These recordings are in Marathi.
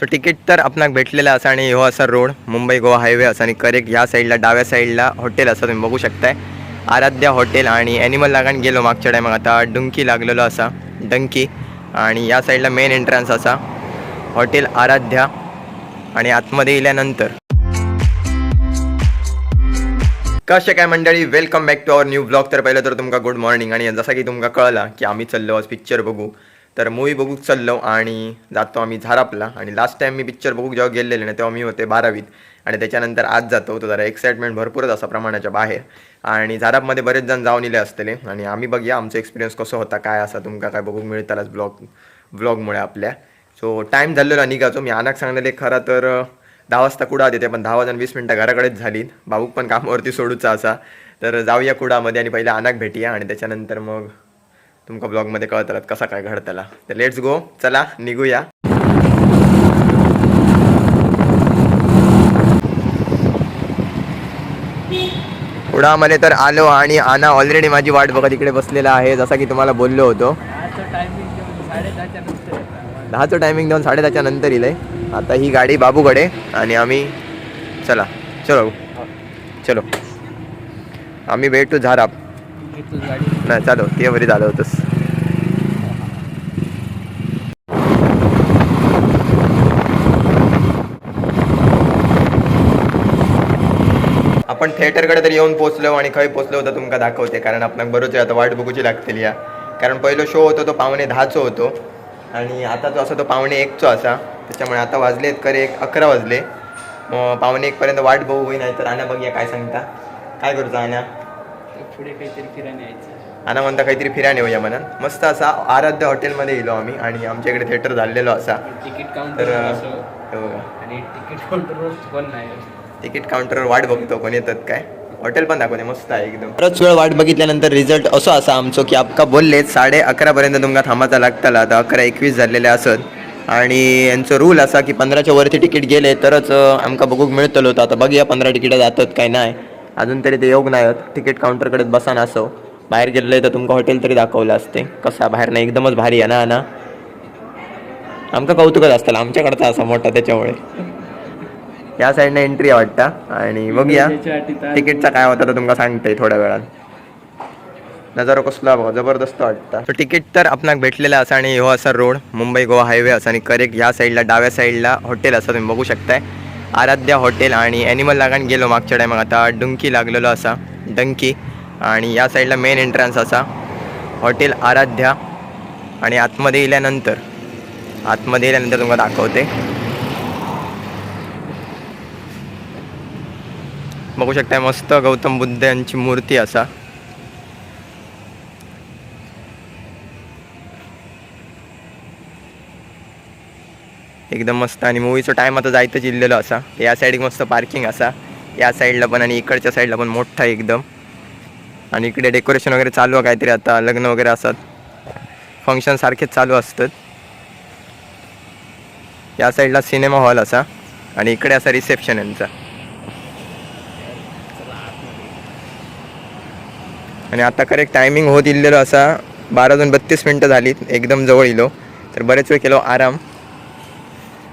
सो तिकीट तर आपणाक भेटलेलं असा आणि हो असा रोड मुंबई गोवा हायवे असा आणि करेक्ट ह्या साईडला डाव्या साईडला हॉटेल असा तुम्ही बघू शकताय. आराध्या हॉटेल आणि ॲनिमल लागान गेलो मागच्या टायमाक आता डुंकी लागलेलो असा डंकी. आणि या साईडला मेन एंट्रन्स असा हॉटेल आराध्या आणि आतमध्ये येल्यानंतर कशें काय मंडळी? Welcome back to our new blog तर पहिलं तर तुमका गुड मॉर्निंग आणि जसं की तुमका कळला की आम्ही चाललो आज पिक्चर बघू. तर मूवी बघूक चाललो आणि जातो आम्ही झारापला. आणि लास्ट टाईम मी पिक्चर बघूक जेव्हा गेलेले ना तेव्हा मी होते बारावीत. आणि त्याच्यानंतर आज जातो तो जरा एक्साइटमेंट भरपूरच असा प्रमाणाच्या बाहेर. आणि झारापमध्ये बरेच जण जाऊन इले असतले. आणि आम्ही बघूया आमचा एक्सपिरियन्स कसं होता काय असा तुमका काय बघूक मिळतालाच ब्लॉग ब्लॉगमुळे आपल्या. सो टाईम झालेला निघाचो मी अनाक सांगलेले खरं तर दहा वाजता कुडा देते पण दहा वाजून वीस मिनटं घराकडेच झाली. भाऊक पण कामावरती सोडूचा असा. तर जाऊया कुडामध्ये आणि पहिले अनाक भेटूया. आणि त्याच्यानंतर मग तुमका ब्लॉगमध्ये कळतलात कसा काय घडतला. तर लेट्स गो चला निघूया. कुडामध्ये तर आलो आणि आना ऑलरेडी माझी वाट बघत इकडे बसलेला आहे जसा की तुम्हाला बोललो होतो. दहाचं टायमिंग देऊन साडेदहाच्या नंतर येईल. आता ही गाडी बाबूकडे आणि आम्ही चला चलो. चलो. आम्ही भेटू झाराप. नाही चालो ते वरी झालं होतंस आपण थिएटरकडे तर येऊन पोचलो आणि खंय पोचलो होतं तुमका दाखवते कारण आपण बरोच आता वाट बघूची लागतली या. कारण पहिलो शो होतो तो पावणे दहाचो होतो. आणि आता जो असा तो पावणे एकचो असा. त्याच्यामुळे आता वाजलेत करे एक अकरा वाजले. पावणे एकपर्यंत वाट बघू होई नाही तर आणा बघूया काय सांगता. काय करूचा आणा पुढे काहीतरी फिरायला यायचं. आणा म्हणता काहीतरी फिरायला येऊया म्हणून. मस्त असा आराध्य हॉटेलमध्ये येलो आम्ही आणि आमच्या इकडे थिएटर झालेलो असा. तिकीट तर काउंटर असं हे. बघा आणि तिकीट काउंटरवर कोण नाही तिकीट काउंटरवर वाट बघतो कोण येतात काय. हॉटेल पण दाखवते मस्त आहे एकदम. बरंच वेळ वाट बघितल्यानंतर रिझल्ट असो असा आमचो की आपका बोललेत साडे अकरापर्यंत तुमका थांबाचा लागताला आता अकरा एकवीस झालेले असत. आणि यांचं रूल असा की पंधराच्या वरती तिकीट गेले तरच अं, आमका बघूक मिळतलो होतं आता बघूया पंधरा तिकीटं जातात काय नाही. अजून तरी ते योग नाही होत. तिकीट काउंटरकडे बसा असो. बाहेर गेलेलं तर तुमका हॉटेल तरी दाखवलं असते. कसा बाहेर नाही एकदमच भारी आहे ना ना? आमचं कौतुकच असतं. आमच्याकडचा असा मोठा त्याच्यामुळे. या साईडने एंट्री वाटता वाटतं. आणि बघूया. तिकीटचा काय होता तर तुमका सांगते थोड्या वेळात नजारो कसला बघा जबरदस्त वाटतं. सो तिकीट तर आपणाक भेटलेला असा आणि हो असा रोड मुंबई गोवा हायवे असा आणि करेक्ट ह्या साईडला डाव्या साईडला हॉटेल असं तुम्ही बघू शकताय. आराध्या हॉटेल आणि ॲनिमल लागान गेलो मागच्या टायमाक आता डंकी लागलेलो असा डंकी. आणि या साईडला मेन एंट्रन्स असा. हॉटेल आराध्या आणि आतमध्ये गेल्यानंतर आतमध्ये गेल्यानंतर तुम्हाला दाखवते. बघू शकताय मस्त गौतम बुद्ध यांची मूर्ती असा. एकदम मस्त आणि मूवीचो टाईम आता जायचं इल्लेलो असा. या साईडीक मस्त पार्किंग असा. या साईडला पण आणि इकडच्या साईडला पण मोठा एकदम. आणि इकडे डेकोरेशन वगैरे चालू आहे काहीतरी आता लग्न वगैरे असतात. फंक्शन सारखेच चालू असतात. या साईडला सिनेमा हॉल असा. आणि इकडे असा रिसेप्शन यांचा आणि आता करेक्ट टायमिंग होत इल्लेलो असा. बारा दोन बत्तीस मिनटं झालीत. एकदम जवळ इलो. तर बरेच वेळ केलो आराम.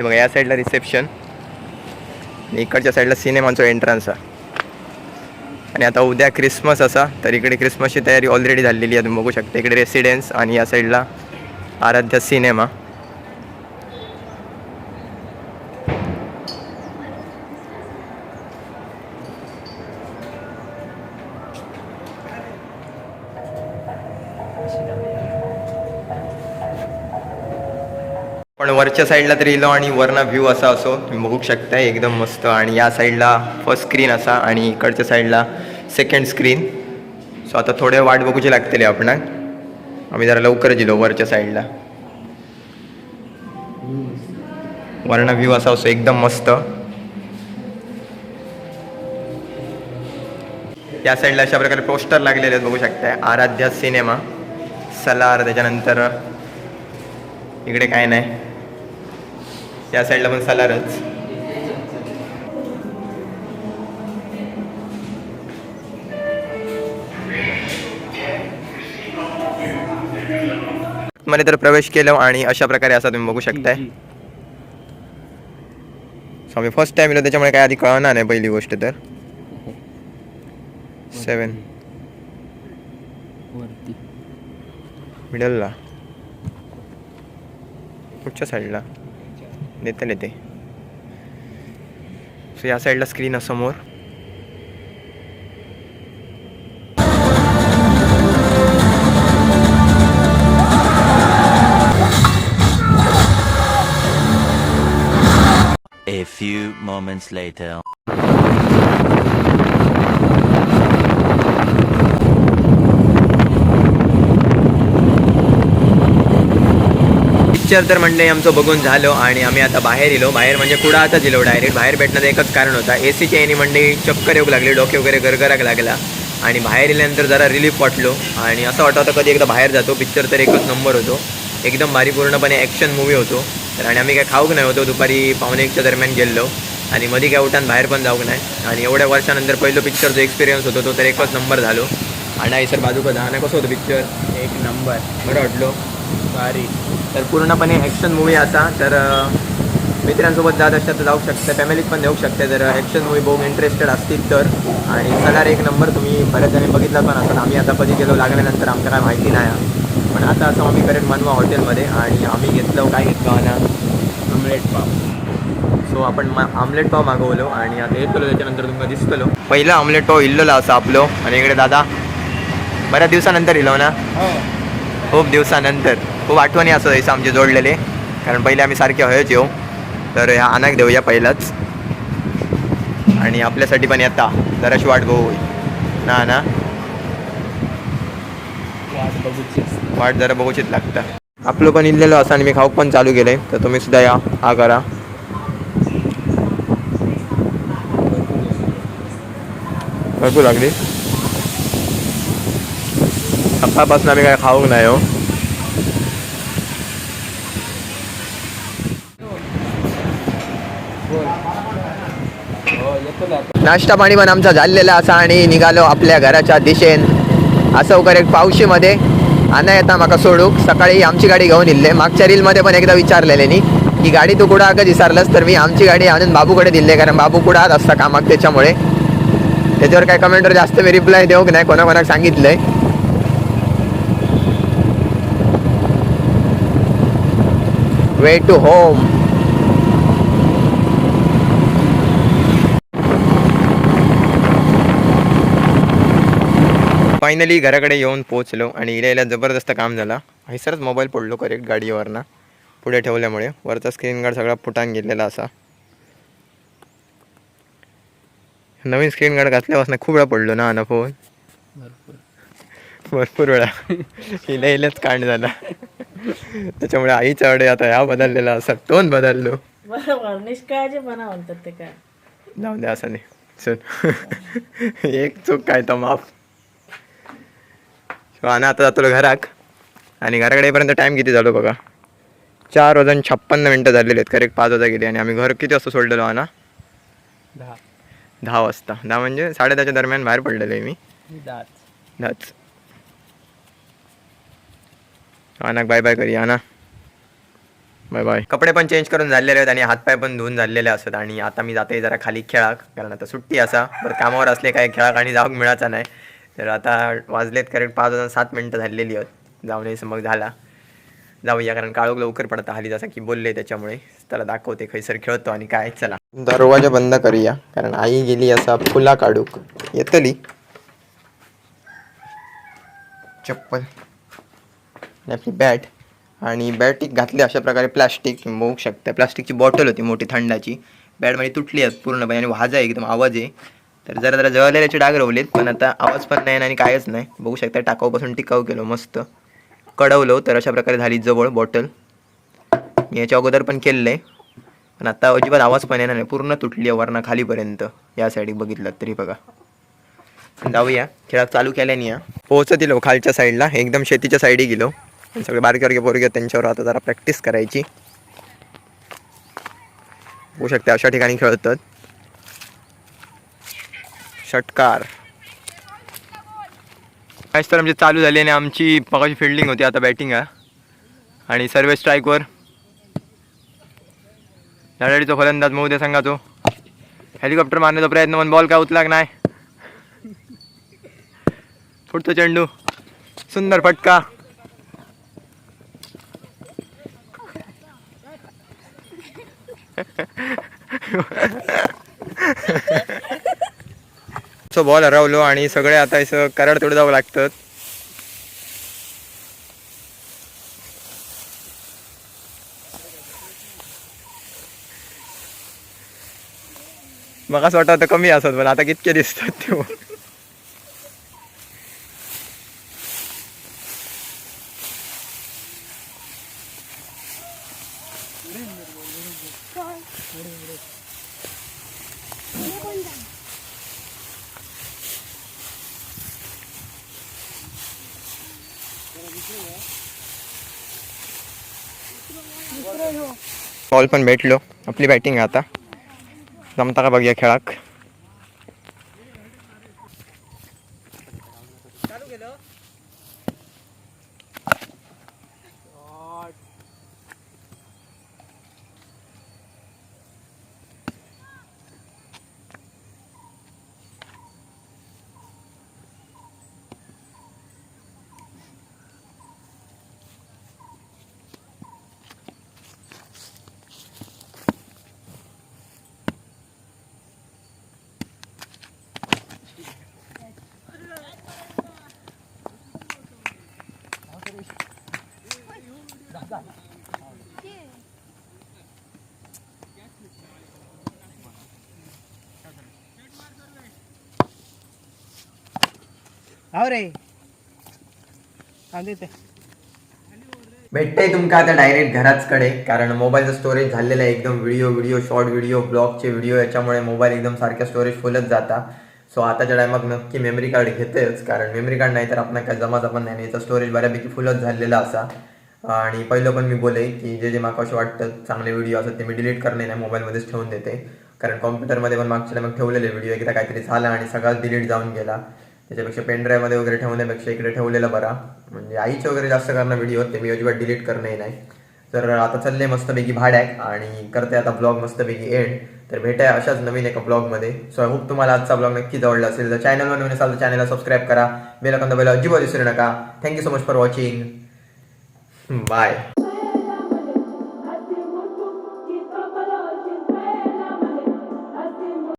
हे बघा या साईडला रिसेप्शन इकडच्या साईडला सिनेमाचा एंट्रन्स आहे. आणि आता उद्या क्रिसमस असा तर इकडे क्रिसमसची तयारी ऑलरेडी झालेली आहे तुम्ही बघू शकता. इकडे रेसिडेन्स आणि या साईडला आराध्य सिनेमा पण वरच्या साईडला तरी इलो आणि वरना व्ह्यू असा असो तुम्ही बघू शकता एकदम मस्त. आणि या साईडला फर्स्ट स्क्रीन असा आणि इकडच्या साईडला सेकंड स्क्रीन सो आता थोडे वाट बघूची लागतली आपणाक आम्ही जरा लवकरच येलो वरच्या साईडला. वर्ण व्ह्यू असा असो एकदम मस्त. या साईडला अशा प्रकारे पोस्टर लागलेले आहेत बघू शकताय. आराध्या सिनेमा. सलार त्याच्यानंतर इकडे काय नाही. या साईडला पण सलारच. मध्ये तर प्रवेश केलो आणि अशा प्रकारे असा तुम्ही बघू शकताय. सो आम्ही फर्स्ट टाइम येलो त्याच्यामुळे काय आधी कळणार नाही पहिली गोष्ट तर. सेवन मिडलला कुठच्या साईडला देतले ते सो या साईडला स्क्रीन आहे समोर A few moments later. Picture तर म्हणले आमचं बघून झालो आणि आम्ही आता बाहेर येलो. बाहेर म्हणजे कुडा आता गेलो डायरेक्ट बाहेर भेटण्याचं एकच कारण होता. ए सीच्या याने म्हणजे चक्कर येऊ लागली डोके वगैरे गरगराक लागला. आणि बाहेर येल्यानंतर जरा रिलीफ वाटलो. आणि असं वाटतं होतं कधी एकदा बाहेर जातो. पिक्चर तर एकच नंबर होतो. एकदम भारी पूर्णपणे ॲक्शन मूवी होतो. तर आणि आम्ही काय खाऊक नाही होतो. दुपारी पावणे एकच्या दरम्यान गेलो आणि मध्ये काय उठान बाहेर पण जाऊक नाही. आणि एवढ्या वर्षानंतर पहिलं पिक्चर जो एक्सपिरियन्स होतो तो तर एकच नंबर झालो. आणि सर बाजू का आणि कसं होतं पिक्चर एक नंबर बरं वाटलो. भारी. तर पूर्णपणे ॲक्शन मूवी असा तर मित्रांसोबत जात असतात तर जाऊ शकता. फॅमिलीत पण जाऊ शकते. जर ॲक्शन मूवी बघून इंटरेस्टेड असतील तर. आणि सलार एक नंबर तुम्ही बऱ्याच जणी बघितला पण असतात आम्ही आता कधी गेलो लागल्यानंतर आमचं काय माहिती नाही. पण आता असं आम्ही करेक्ट मनवा हॉटेलमध्ये आणि आम्ही घेतलं काय घेतलं ना ऑमलेट पाव. सो आपण मा आमलेट पाव मागवलो आणि आता येतलो त्याच्यानंतर तुमका दिसतलो. पहिला आमलेट पाव इल्लोला असं आपलो. आणि इकडे दादा बऱ्याच दिवसानंतर इलो ना? हो. खूप दिवसानंतर. खूप आठवणी असं जायचं आमचे जोडलेले. कारण पहिले आम्ही सारखे हयच येऊ. तर ह्या अनाक देऊया पहिलाच. आणि आपल्यासाठी पण येता. जराशी वाट बघू. ना ना? वाट बघूचीच. जरा बघूचित लागतं. आपलं पण इल्लेलो असं आणि मी खाऊक पण चालू केलंय. तर तुम्ही सुद्धा या. हा करा. भरपूर लागली. सकाळपासून आम्ही काय खाऊक नाही हो नाश्ता पाणी पण आमचा झालेला असा आणि निघालो आपल्या घराच्या दिशेन. असं करेक्ट पावशीमध्ये आणा येता म्हाका सोडूक. सकाळी आमची गाडी घेऊन इल्ले. मागच्या रीलमध्ये पण एकदा विचारलेले नी की गाडी तू कुठं विचारलंस तर मी आमची गाडी आणून बाबूकडे दिले कारण बाबू कुडात असता कामाक त्याच्यामुळे. त्याच्यावर काय कमेंटवर जास्त मी रिप्लाय देऊक नाही. कोणाकोणाक सांगितलंय. वे टू होम फायनली घराकडे येऊन पोहोचलो आणि इल्या जबरदस्त काम झाला. हैसरच मोबाईल पडलो करेक्ट गाडीवरनं. पुढे ठेवल्यामुळे वरचा स्क्रीन गार्ड सगळा फुटान गेलेला असा. नवीन स्क्रीन गार्ड घातल्यापासून खूप वेळा पडलो ना ना फोन भरपूर. भरपूर वेळा. इल्या इल्याच कांड झाला. त्याच्यामुळे आईच्या अडे आता ह्या बदललेला असा टोन बदललो. बरोबर निष्काळजीपणा म्हणतात ते काय. जाऊ द्या असं नाही. चल. एक चूक काय तर माफ. आणि आता जातो घराक. आणि घराकडे येईपर्यंत टाईम किती झालो बघा. चार वाजून छप्पन्न मिनटं झालेले आहेत करेक्ट पाच वाजता गेले आणि आम्ही घर किती वाजता सोडलेलो हा ना दहा. दहा वाजता. दहा म्हणजे साडेदहाच्या दरम्यान बाहेर पडलेलो आहे मी. दात दहाच. अनाक बाय बाय करूया ना? बाय बाय कपडे पण चेंज करून झालेले आहेत आणि हातपाय पण धुवून झालेले असत आणि आता मी जाते जरा खाली खेळाक कारण आता सुट्टी असा. बरं कामावर असले काय खेळाक आणि जाऊक मिळायचा नाही. तर आता वाजलेत करेक्ट पाच वाजून सात मिनटं झालेली आहेत. जाऊन मग झाला. जाऊया कारण काळोख लवकर पडता हाली जसं की बोलले त्याच्यामुळे. त्याला दाखवते खैसर खेळतो आणि काय चला. दरवाजा बंद करूया कारण आई गेली असा फुला काढूक. येतली. चप्पल. आपली बॅट आणि बॅट एक घातली अशा प्रकारे प्लास्टिक बघू शकता. प्लास्टिकची बॉटल होती मोठी थंडाची. बॅट म्हणजे तुटली आहे पूर्णपणे आणि वाजा आहे एकदम आवाज आहे. तर जरा जरा जळलेल्याचे डाग रवलेत पण आता आवाज पण नाही आणि कायच नाही. बघू शकता टाकाऊपासून टिकाऊ केलो मस्त. कडवलो तर अशा प्रकारे झाली जवळ बॉटल मी याच्या अगोदर पण केलेलं आहे. पण आता अजिबात आवाज पण येणार नाही. पूर्ण तुटली आहे वरनं खालीपर्यंत. या साईड बघितलं तरी बघा. जाऊया. खेळात चालू केल्याने या. पोहोचत येलो हो खालच्या साईडला एकदम शेतीच्या साईडी गेलो. सगळे बारके बारके पोरगे त्यांच्यावर आता जरा प्रॅक्टिस करायची. होऊ शकते अशा ठिकाणी खेळतात. षटकार. मॅच तर आमची चालू झाली आणि आमची पकाची फिल्डिंग होती आता बॅटिंग आहे. आणि सर्व स्ट्राईकवर लढाईचा फलंदाज मऊ सांगा संघाचो हेलिकॉप्टर मारण्याचा प्रयत्न पण बॉल काय उचलाक नाही. फुटतो चेंडू. सुंदर फटका. सो बॉल हरवलो आणि सगळे आता असं कराड तोड जावं लागतं. मग असं वाटतं कमी असत पण आता कितके दिसतात ते बॉल पण भेटलो. आपली बॅटिंग आहे आता. जमता का बघूया खेळाक हो रे भेटते तुमका आता डायरेक्ट घराच कडे कारण मोबाईलचं स्टोरेज झालेलं आहे. एकदम व्हिडिओ व्हिडिओ शॉर्ट व्हिडिओ ब्लॉगचे व्हिडिओ याच्यामुळे मोबाईल एकदम सारख्या स्टोरेज फुलत जाता. सो आताच्या टायमात नक्की मेमरी कार्ड घेतेच कारण मेमरी कार्ड नाही तर आपण काय जमाचा पण नाही याचा स्टोरेज बऱ्यापैकी फुलच झालेला असा. आणि पहिलं पण मी बोले की जे जे माका असं वाटतं चांगले व्हिडिओ असतात ते मी डिलीट करणे नाही मोबाईलमध्येच ठेवून देते. कारण कॉम्प्युटरमध्ये पण मागच्या मग ठेवलेले व्हिडिओ एकदा काहीतरी झाला आणि सगळाच डिलीट जाऊन गेला. त्याच्यापेक्षा पेनड्राईव्हमध्ये वगैरे ठेवण्यापेक्षा इकडे ठेवलेलं बरा. म्हणजे आईचे वगैरे जास्त करणं व्हिडिओ ते मी अजिबात डिलीट करणे नाही. तर आता चालले मस्तपैकी भाड्याक आणि करते आता ब्लॉग मस्तपैकी एंड तर भेटाय अशाच नवीन एका ब्लॉगमध्ये सो आय होप तुम्हाला आजचा ब्लॉग नक्की आवडला असेल. तर चॅनलवर नवीन असाल तर चॅनलला सबस्क्राईब करा. बेल कंदा बेल अजिबात विसरू नका. Thank you so much for watching bye